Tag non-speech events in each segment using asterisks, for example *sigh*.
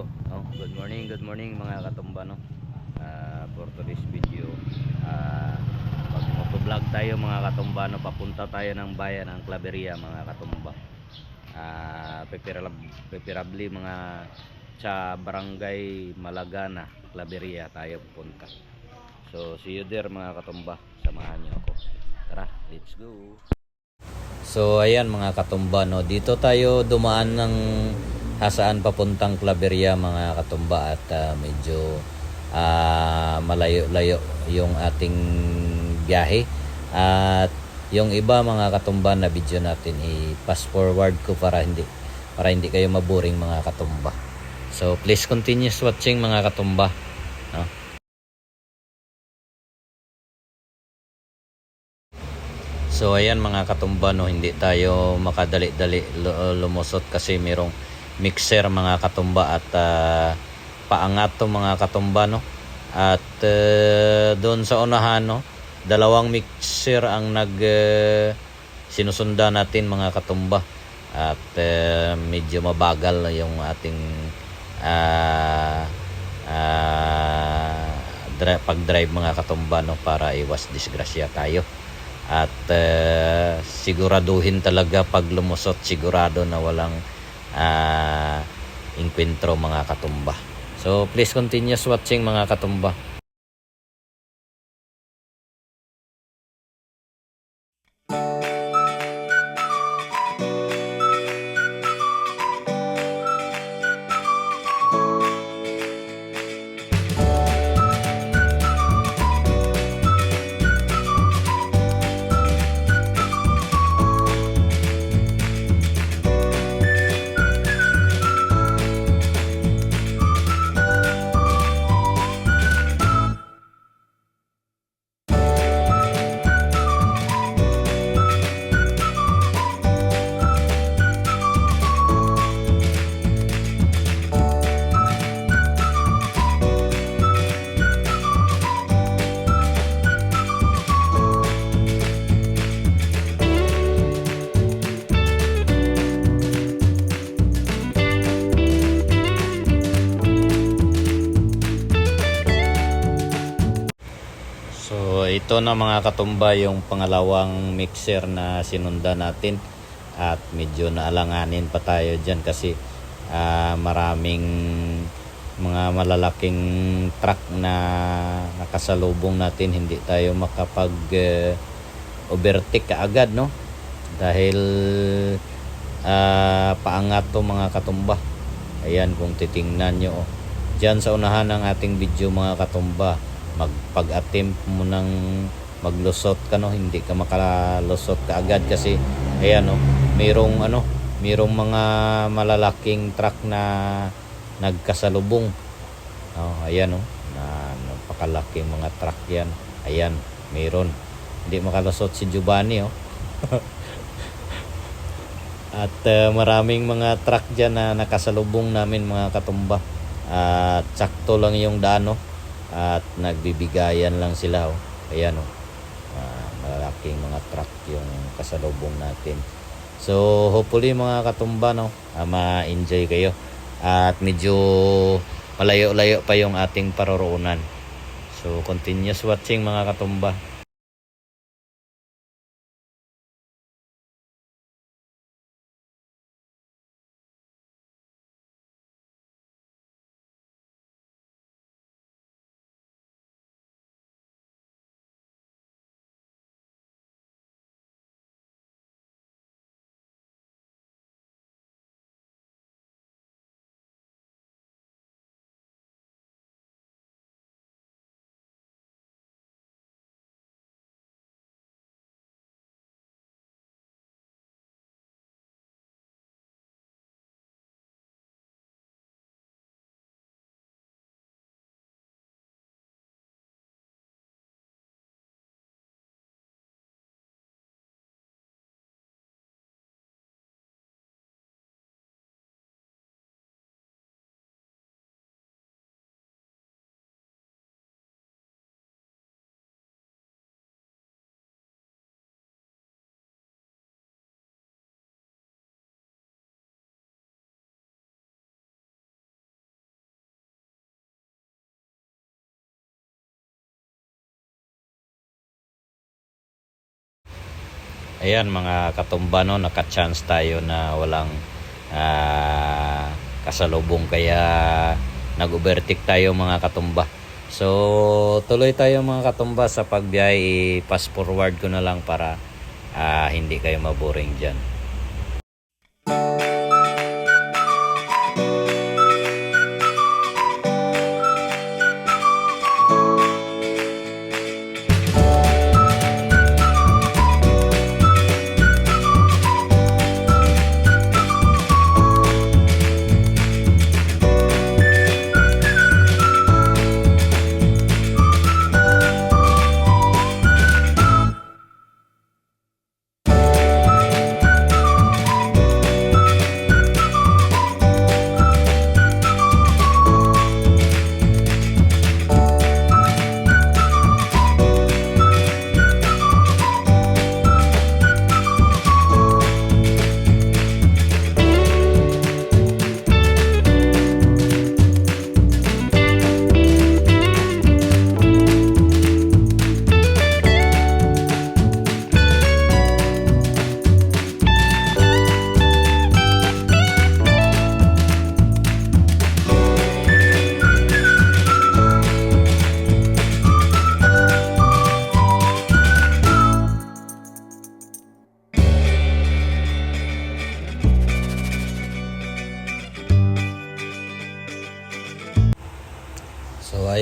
video. No? Good morning, good morning mga katumba no. Ah, for today's video, ah pag vlog tayo mga katumba no, papunta tayo ng bayan ng Claveria mga katumba. Ah, preferab- preferably mga sa barangay Malagana, Claveria tayo pupunta. So, see you there mga katumba. Samahan niyo ako. Tara, let's go. So ayan mga katumba no, dito tayo dumaan ng hasaan papuntang Claveria mga katumba at ah, medyo ah, malayo-layo yung ating biyahe at yung iba mga katumba na video natin i-pass forward ko para hindi para hindi kayo maboring mga katumba. So please continue watching mga katumba. No? So ayan mga katumba no, hindi tayo makadali-dali lu- lumusot kasi merong mixer mga katumba at ah, paangat to mga katumba no. At uh, doon sa unahan no, dalawang mixer ang nag uh, sinusunda natin mga katumba. At uh, medyo mabagal yung ating ah ah, dri- pag-drive mga katumba no para iwas disgrasya tayo at eh, siguraduhin talaga pag lumusot sigurado na walang uh, inkwentro mga katumba. So please continue watching mga katumba ito na mga katumba yung pangalawang mixer na sinunda natin. At medyo naalanganin pa tayo dyan kasi ah, maraming mga malalaking truck na nakasalubong natin. Hindi tayo makapag eh, overtake kaagad no? Dahil ah, paangat to mga katumba. Ayan kung titingnan nyo oh. dyan sa unahan ng ating video mga katumba magpag-attempt mo ng maglusot ka no? Hindi ka makalusot kaagad kasi ayan no? Mayroong ano mayroong mga malalaking truck na nagkasalubong. Oh, ayan no? Na napakalaking mga truck yan. Ayan mayroon hindi makalusot si Giovanni oh. *laughs* At uh, maraming mga truck dyan na nakasalubong namin mga katumba. At sakto lang yung daan no at nagbibigayan lang sila oh. ayan oh. Ah, malalaking mga truck yung kasalubong natin so hopefully mga katumba no ah, ma-enjoy kayo at medyo malayo-layo pa yung ating paroroonan so continuous watching mga katumba ayan mga katumba no, naka-chance tayo na walang ah, kasalubong kaya nag-overtake tayo mga katumba. So tuloy tayo mga katumba sa pagbiyahe, i-pass forward ko na lang para ah, hindi kayo maboring dyan.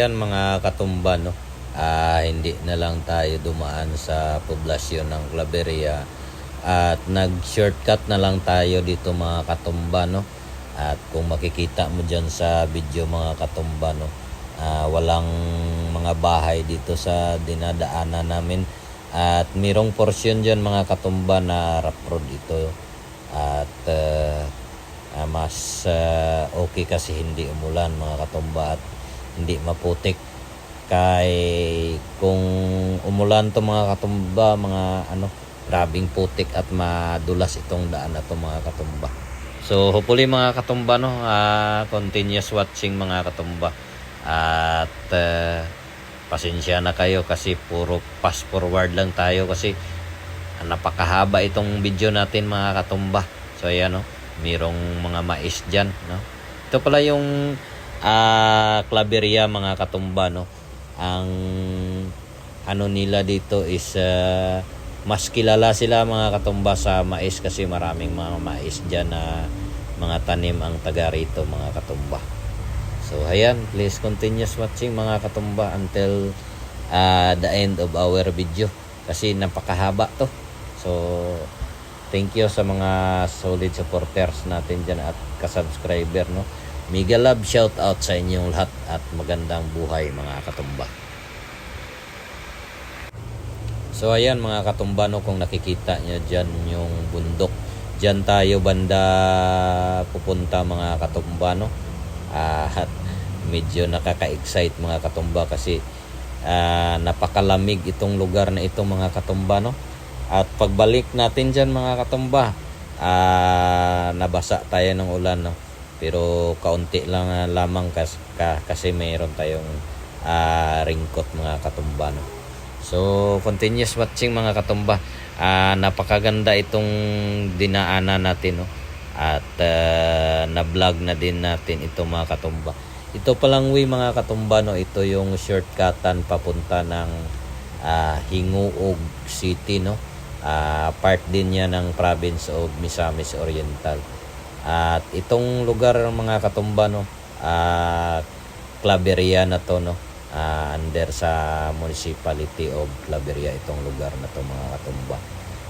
Ayan mga katumba no. Ah, hindi na lang tayo dumaan sa poblasyon ng Claveria. At nag-shortcut na lang tayo dito mga katumba no. At kung makikita mo dyan sa video mga katumba no, ah, walang mga bahay dito sa dinadaanan namin. At mirong porsyon dyan mga katumba na rough road ito. At ah, ah, mas ah, okay kasi hindi umulan mga katumba. At hindi maputik. Kay kung umulan to mga katumba mga ano grabing putik at madulas itong daan na to mga katumba. So hopefully mga katumba no ah, continuous watching mga katumba. At ah, pasensya na kayo kasi puro pass forward lang tayo kasi ah, napakahaba itong video natin mga katumba. So ayan no mirong mga mais dyan no. Ito pala yung ah Claveria mga katumba no? Ang ano nila dito is ah, mas kilala sila mga katumba sa mais kasi maraming mga mais dyan na mga tanim ang taga rito mga katumba. So ayan please continuous watching mga katumba until ah, the end of our video. Kasi napakahaba to. So thank you sa mga solid supporters natin dyan at kasubscriber no Mega love shout out sa inyong lahat at magandang buhay mga katumba. So ayan mga katumba no kung nakikita nyo dyan yung bundok. Dyan tayo banda pupunta mga katumba no. Ah, at medyo nakaka-excite mga katumba kasi ah, napakalamig itong lugar na ito mga katumba no. At pagbalik natin dyan mga katumba, ah, nabasa tayo ng ulan no pero kaunti lang ah, lamang kas, ka, kasi mayroon tayong ah, ringkot mga katumba no. So continuous watching mga katumba. Ah, napakaganda itong dinaanan natin no. At ah, na-vlog na din natin ito mga katumba. Ito palang way mga katumba no, ito yung shortcutan papunta ng ah, Hinguog City no. Ah, part din niya ng province of Misamis Oriental. At itong lugar ng mga katumba no, ah Claveria na to no. ah, under sa municipality of Claveria itong lugar na to mga katumba.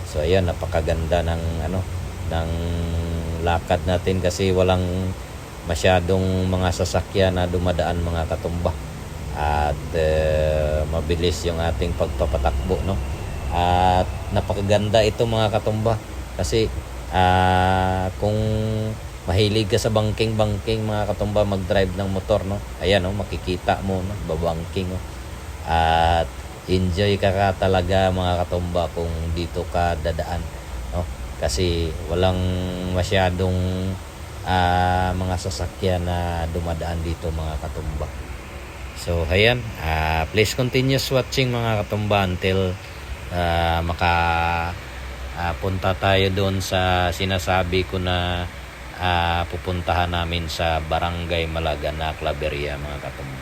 So ayan napakaganda ng ano ng lakad natin kasi walang masyadong mga sasakyan na dumadaan mga katumba. At eh, mabilis yung ating pagpapatakbo no. At napakaganda ito mga katumba kasi ah kung mahilig ka sa bangking-bangking mga katumba mag-drive ng motor no? Ayan no? Makikita mo no? Babangking no at enjoy ka ka talaga mga katumba kung dito ka dadaan no? Kasi walang masyadong ah, mga sasakyan na dumadaan dito mga katumba. So ayan ah, please continuous watching mga katumba until ah, maka ah, punta tayo doon sa sinasabi ko na ah, pupuntahan namin sa Barangay Malagana, Claveria mga katumba.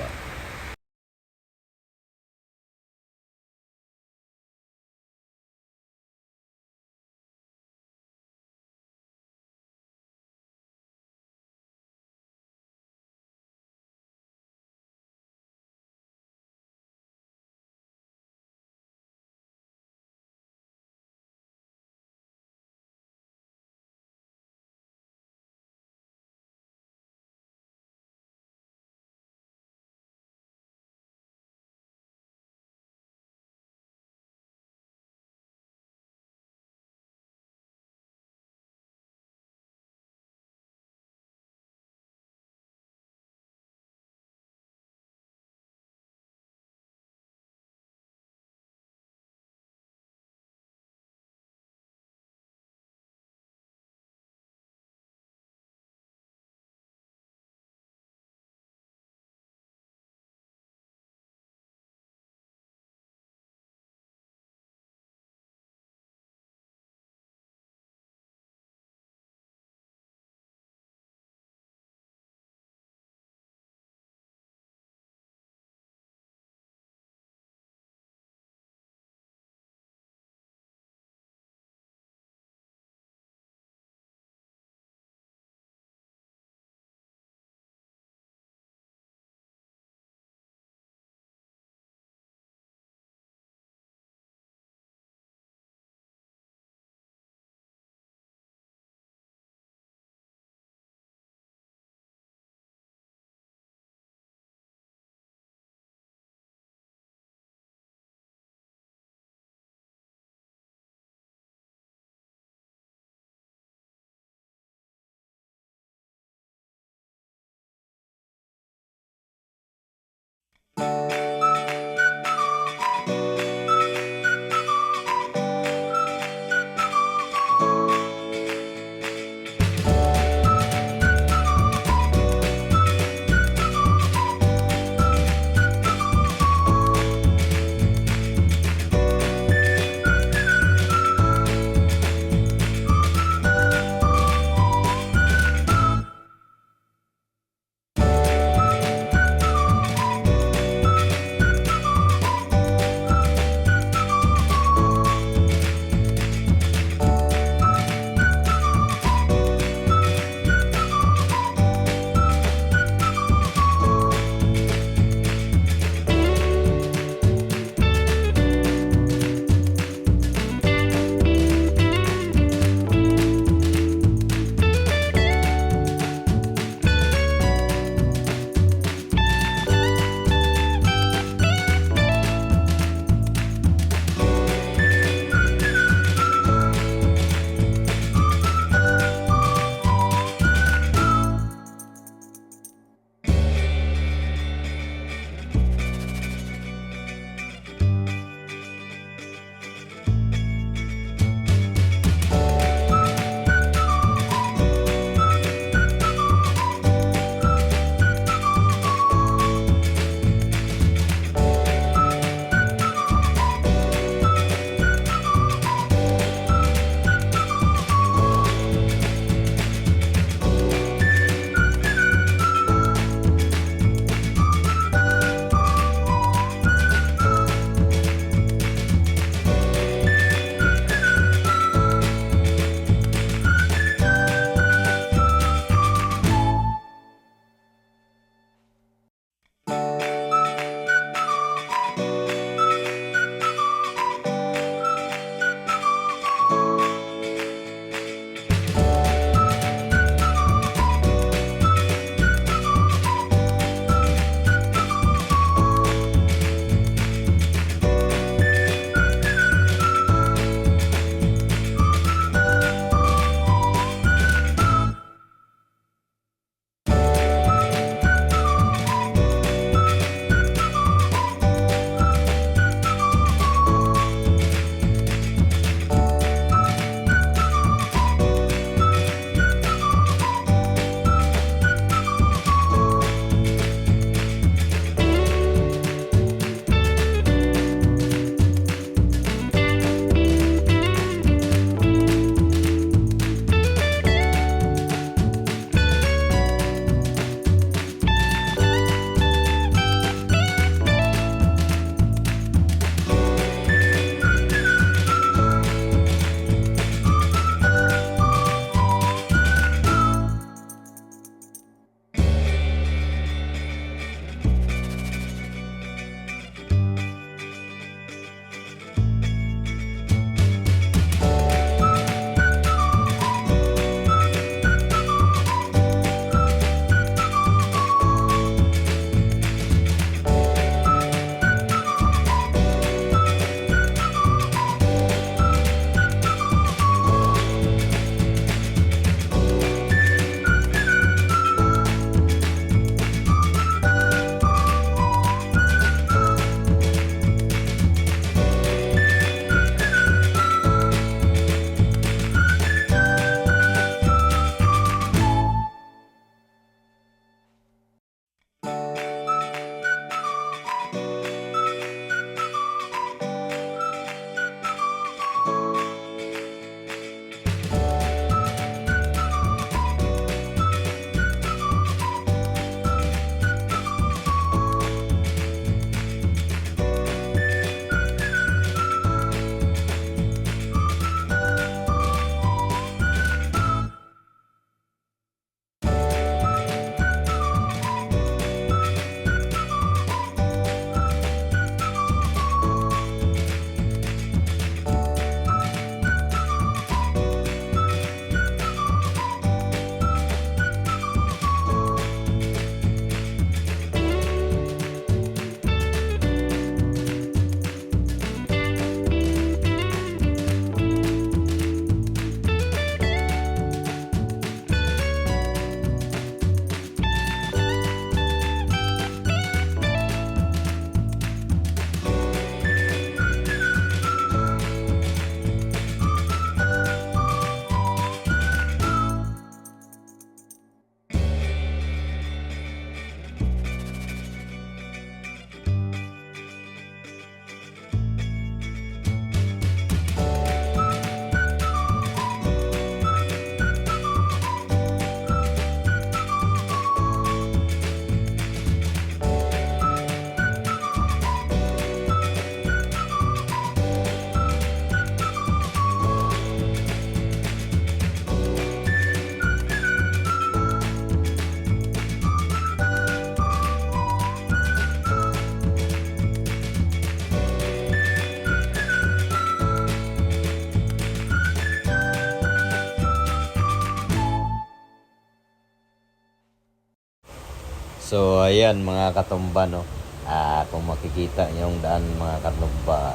So ayan mga katumba no. Ah, kung makikita yung daan mga katumba,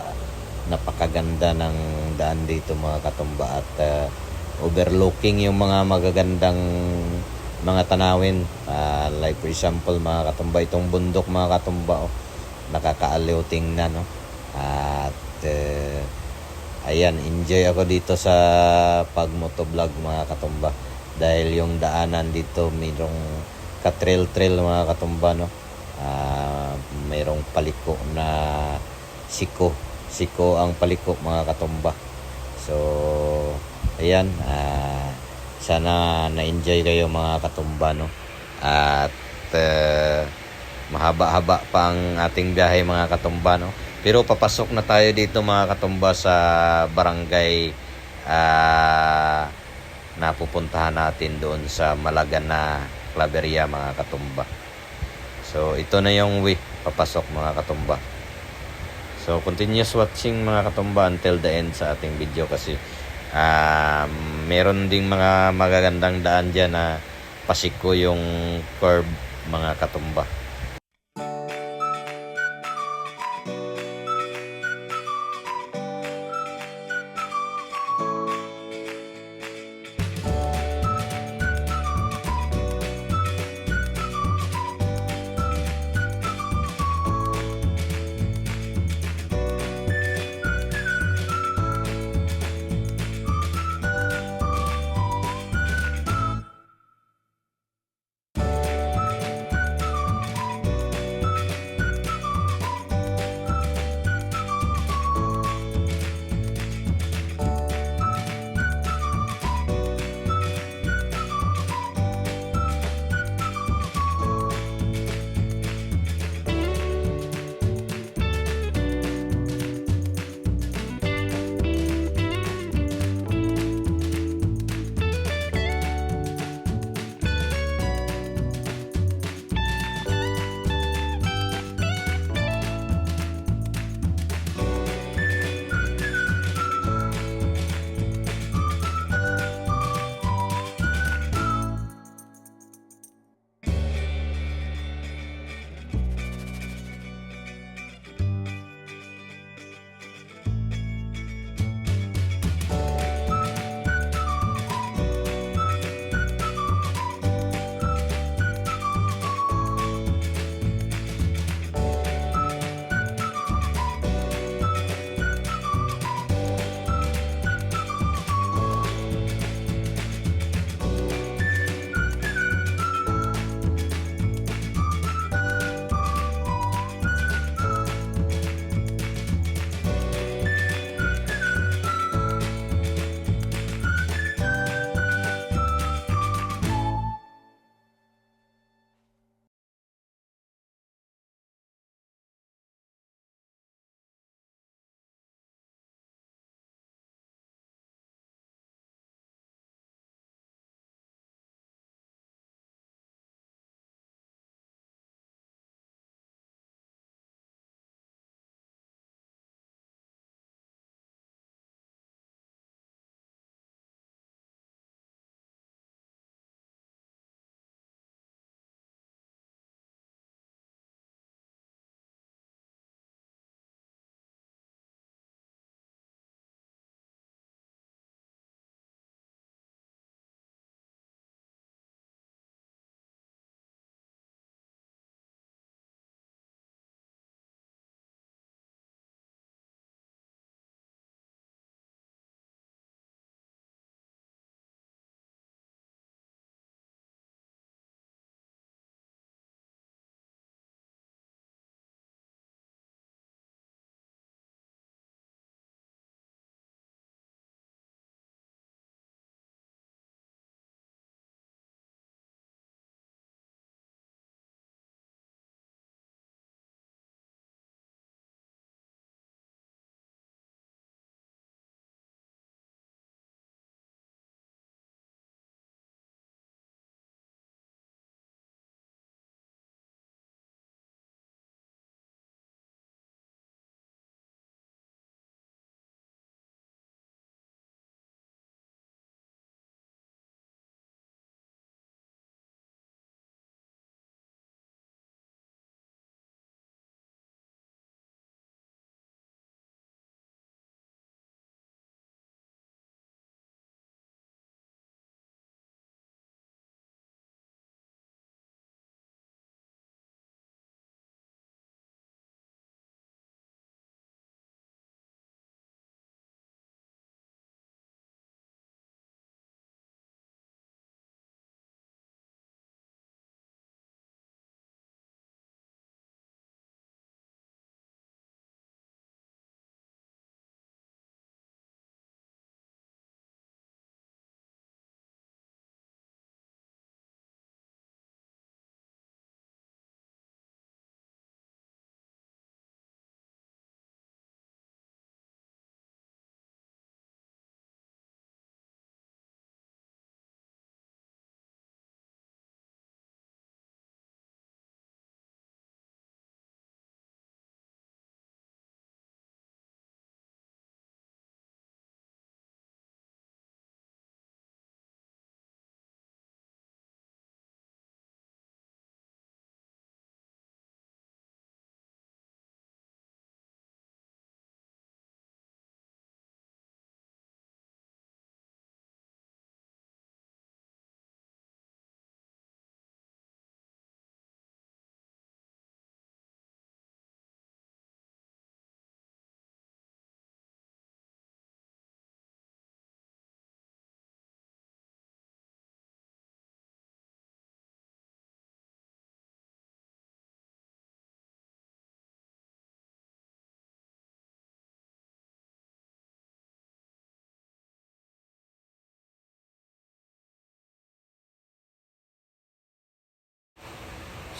napakaganda ng daan dito mga katumba at ah, overlooking yung mga magagandang mga tanawin. Ah, like for example mga katumba, itong bundok mga katumba, oh, nakakaaliw tingnan no. At eh, ayan, enjoy ako dito sa pagmotovlog mga katumba dahil yung daanan dito mayroong ka-trail-trail mga katumba no. Ah, mayroong paliko na siko. Siko ang paliko mga katumba. So, ayan, ah, sana na-enjoy kayo mga katumba no. At eh, mahaba-haba pa ang ating biyahe mga katumba no. Pero papasok na tayo dito mga katumba sa barangay ah, na pupuntahan natin doon sa Malagan na Claveria mga katumba. So ito na yung way papasok mga katumba. So continuous watching mga katumba until the end sa ating video kasi um, meron ding mga magagandang daan dyan na pasiko yung curve mga katumba.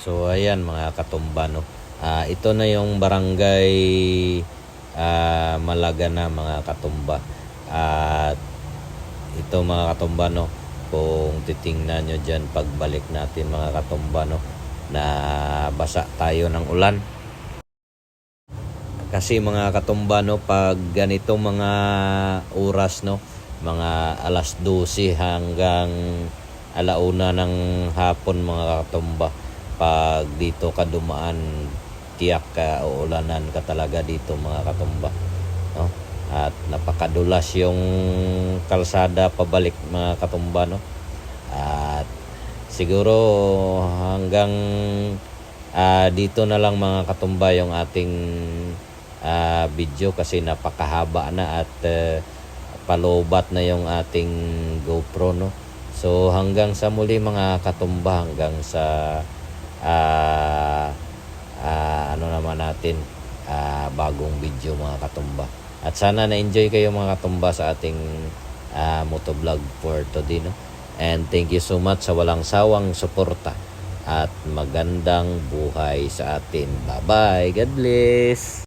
So ayan mga katumba no. Ah, ito na yung barangay ah, Malaga na mga katumba. At ito mga katumba no, kung titingnan nyo dyan pagbalik natin mga katumba no, na basa tayo ng ulan. Kasi mga katumba no, pag ganito mga oras no, mga alas 12 hanggang alauna ng hapon mga katumba, pag dito ka dumaan, tiyak ka uulanan ka talaga dito mga katumba. No? At napakadulas yung kalsada pabalik mga katumba no. At siguro hanggang ah, dito na lang mga katumba yung ating ah, video kasi napakahaba na at eh, palobat na yung ating GoPro no. So hanggang sa muli mga katumba hanggang sa ah, ah, ano naman natin ah, bagong video mga katumba. At sana na-enjoy kayo mga katumba sa ating ah, motovlog for today no. And thank you so much sa walang sawang suporta at magandang buhay sa atin. Bye-bye. God bless.